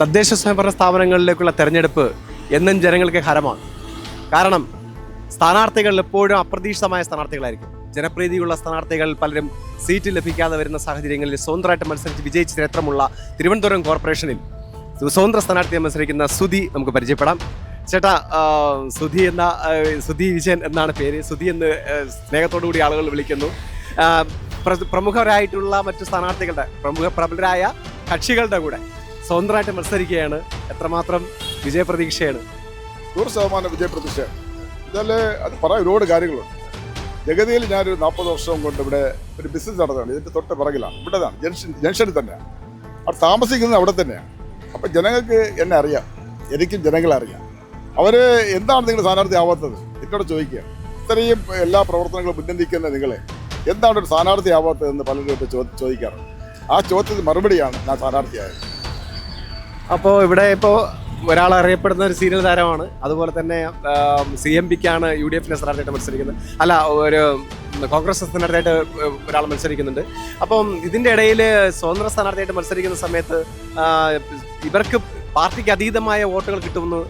തദ്ദേശ സ്വയംഭരണ സ്ഥാപനങ്ങളിലേക്കുള്ള തെരഞ്ഞെടുപ്പ് എന്നും ജനങ്ങൾക്ക് ഹരമാണ്. കാരണം സ്ഥാനാർത്ഥികൾ എപ്പോഴും അപ്രതീക്ഷിതമായ സ്ഥാനാർത്ഥികളായിരിക്കും. ജനപ്രീതിയുള്ള സ്ഥാനാർത്ഥികൾ പലരും സീറ്റ് ലഭിക്കാതെ വരുന്ന സാഹചര്യങ്ങളിൽ സ്വതന്ത്രമായിട്ട് മത്സരിച്ച് വിജയിച്ച ചരിത്രമുള്ള തിരുവനന്തപുരം കോർപ്പറേഷനിൽ സ്വതന്ത്ര സ്ഥാനാർത്ഥിയെ മത്സരിക്കുന്ന സുധി നമുക്ക് പരിചയപ്പെടാം. ചേട്ടാ സുധി എന്ന സുധി വിജയൻ എന്നാണ് പേര്. സുധി എന്ന് സ്നേഹത്തോടു കൂടി ആളുകൾ വിളിക്കുന്നു. പ്രമുഖരായിട്ടുള്ള മറ്റു സ്ഥാനാർത്ഥികളുടെ പ്രമുഖ പ്രബലരായ കക്ഷികളുടെ കൂടെ സ്വതന്ത്രമായിട്ട് മത്സരിക്കുകയാണ്. എത്രമാത്രം വിജയപ്രതീക്ഷയാണ്. നൂറ് ശതമാനം വിജയപ്രതീക്ഷ. എന്നാൽ അത് പറയാൻ ഒരുപാട് കാര്യങ്ങളുണ്ട്. ജഗതിയിൽ ഞാനൊരു നാൽപ്പത് വർഷം കൊണ്ട് ഇവിടെ ഒരു ബിസിനസ് നടത്തുകയാണ് ഇതിന്റെ തൊട്ട് പിറകിലാണ്. ഇവിടെതാണ് ജംഗ്ഷൻ ജംഗ്ഷനിൽ തന്നെയാണ്. അവിടെ താമസിക്കുന്നത് അവിടെ തന്നെയാണ്. അപ്പം ജനങ്ങൾക്ക് എന്നെ അറിയാം. എനിക്കും ജനങ്ങളെ അറിയാം. അവർ എന്താണ് നിങ്ങൾ സ്ഥാനാർത്ഥി ആവാത്തത്? എന്നോട് ചോദിക്കുക. ഇത്രയും എല്ലാ പ്രവർത്തനങ്ങളും മുന്നിൽ നിൽക്കുന്ന നിങ്ങളെ എന്താണ് ഒരു സ്ഥാനാർത്ഥി ആവാത്തതെന്ന് പലരും ഇപ്പോൾ ചോദിക്കാറുണ്ട്. ആ ചോദ്യത്തിന് മറുപടിയാണ് ഞാൻ സ്ഥാനാർത്ഥിയായത്. അപ്പോൾ ഇവിടെ ഇപ്പോൾ ഒരാൾ അറിയപ്പെടുന്ന ഒരു സീരിയൽ താരമാണ്. അതുപോലെ തന്നെ സി എം പിക്കാണ് യു ഡി എഫിന്റെ സ്ഥാനാർത്ഥിയായിട്ട് മത്സരിക്കുന്നത്. അല്ല ഒരു കോൺഗ്രസ് സ്ഥാനാർത്ഥിയായിട്ട് ഒരാൾ മത്സരിക്കുന്നുണ്ട്. അപ്പം ഇതിന്റെ ഇടയിൽ സ്വതന്ത്ര സ്ഥാനാർത്ഥിയായിട്ട് മത്സരിക്കുന്ന സമയത്ത് ഇവർക്ക് പാർട്ടിക്ക് അതീതമായ വോട്ടുകൾ കിട്ടുമെന്ന്?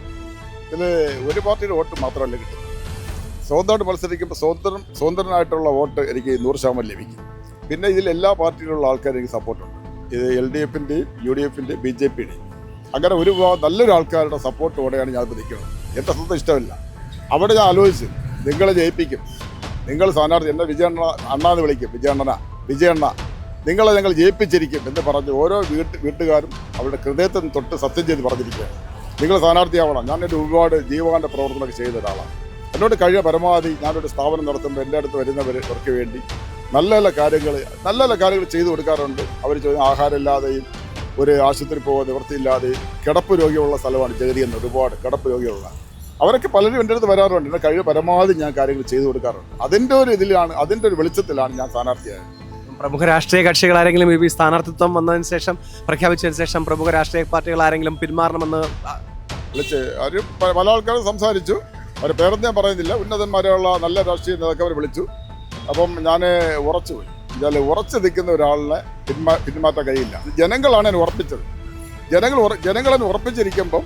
ഇത് ഒരു പാർട്ടിയുടെ വോട്ട് മാത്രമല്ല കിട്ടും സ്വതന്ത്രമായിട്ട് മത്സരിക്കുമ്പോൾ സ്വതന്ത്രം സ്വതന്ത്രനായിട്ടുള്ള വോട്ട് എനിക്ക് നൂറ് ശതമാനം ലഭിക്കും. പിന്നെ ഇതിൽ എല്ലാ പാർട്ടിയിലുള്ള ആൾക്കാർ എനിക്ക് സപ്പോർട്ടുണ്ട് ഇത് എൽ ഡി എഫിന്റെയും യു ഡി എഫിന്റെയും ബി ജെ പിയുടെയും അങ്ങനെ ഒരു നല്ലൊരു ആൾക്കാരുടെ സപ്പോർട്ടോടെയാണ് ഞാൻ നിൽക്കുന്നത് എന്റെ സ്വന്തം ഇഷ്ടമില്ല. അവിടെ ഞാൻ ആലോചിച്ച് നിങ്ങളെ ജയിപ്പിക്കും. നിങ്ങൾ സ്ഥാനാർത്ഥി എന്നെ വിജയണ്ണ അണ്ണാന്ന് വിളിക്കും. വിജയണ്ണന വിജയണ്ണ. നിങ്ങളെ ഞങ്ങൾ ജയിപ്പിച്ചിരിക്കും എന്ന് പറഞ്ഞ് ഓരോ വീട്ട് വീട്ടുകാരും അവരുടെ ഹൃദയത്തിൽ തൊട്ട് സത്യം ചെയ്ത് പറഞ്ഞിരിക്കുകയാണ്. നിങ്ങൾ സ്ഥാനാർത്ഥിയാവണം. ഞാനൊരു ഒരുപാട് ജീവകാന്റെ പ്രവർത്തനമൊക്കെ ചെയ്ത ഒരാളാണ് എന്നോട് കഴിയ പരമാവധി ഞാനൊരു സ്ഥാപനം നടത്തുമ്പോൾ എന്റെ അടുത്ത് വരുന്നവർക്ക് വേണ്ടി നല്ല നല്ല കാര്യങ്ങൾ നല്ല നല്ല കാര്യങ്ങൾ ചെയ്തു കൊടുക്കാറുണ്ട്. അവർ ചോദിക്കുന്ന ആഹാരമില്ലാതെയും ഒരു ആശുപത്രി പോകാൻ നിവൃത്തിയില്ലാതെ കിടപ്പ് രോഗിയുള്ള സ്ഥലമാണ് ജഗതി എന്ന് ഒരുപാട് കിടപ്പ് രോഗികളുള്ള. അവരൊക്കെ പലരും എന്റെ അടുത്ത് വരാറുണ്ട്. എന്റെ കഴിവ് പരമാവധി ഞാൻ കാര്യങ്ങൾ ചെയ്തു കൊടുക്കാറുണ്ട്. അതിന്റെ ഒരു ഇതിലാണ് അതിന്റെ ഒരു വെളിച്ചത്തിലാണ് ഞാൻ സ്ഥാനാർത്ഥിയായത്. പ്രമുഖ രാഷ്ട്രീയ കക്ഷികൾ ആരെങ്കിലും ഈ സ്ഥാനാർത്ഥിത്വം വന്നതിന് ശേഷം പ്രഖ്യാപിച്ചതിന് ശേഷം പ്രമുഖ രാഷ്ട്രീയ പാർട്ടികൾ ആരെങ്കിലും പിന്മാറണമെന്ന് വിളിച്ച് അവർ പല ആൾക്കാരും സംസാരിച്ചു. അവർ പേരൊന്നും ഞാൻ പറയുന്നില്ല. ഉന്നതന്മാരെയുള്ള നല്ല രാഷ്ട്രീയ നേതാക്കൾ അവർ വിളിച്ചു. അപ്പം ഞാൻ ഉറച്ചു പോയി എന്നാൽ ഉറച്ചു നിൽക്കുന്ന ഒരാളിനെ പിന്മാ പിന്മാറ്റാൻ കഴിയില്ല. ജനങ്ങളാണ് എന്നെ ഉറപ്പിച്ചത്. ജനങ്ങൾ ജനങ്ങളെന്നെ ഉറപ്പിച്ചിരിക്കുമ്പം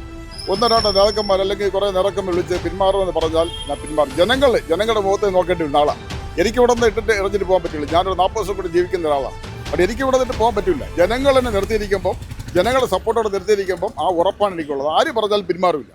ഒന്നോ രണ്ടോ നേതാക്കന്മാർ അല്ലെങ്കിൽ കുറേ നേതാക്കന്മാർ വിളിച്ച് പിന്മാറുമെന്ന് പറഞ്ഞാൽ ഞാൻ പിന്മാറും. ജനങ്ങൾ ജനങ്ങളുടെ മുഖത്ത് നോക്കേണ്ടി വരുന്ന ആളാണ് എനിക്ക് ഇവിടെ നിന്ന് ഇട്ടിട്ട് ഇറഞ്ഞിട്ട് പോകാൻ പറ്റില്ല. ഞാനൊരു നാൽപ്പത് ദിവസം കൂടി ജീവിക്കുന്ന ഒരാളാണ് അപ്പോൾ എനിക്ക് ഇവിടെ നിന്നിട്ട് പോകാൻ പറ്റില്ല. ജനങ്ങൾ എന്നെ നിർത്തിയിരിക്കുമ്പം ജനങ്ങളുടെ സപ്പോർട്ടോടെ നിർത്തിയിരിക്കുമ്പം ആ ഉറപ്പാണ് എനിക്കുള്ളത്. ആര് പറഞ്ഞാലും പിന്മാറില്ല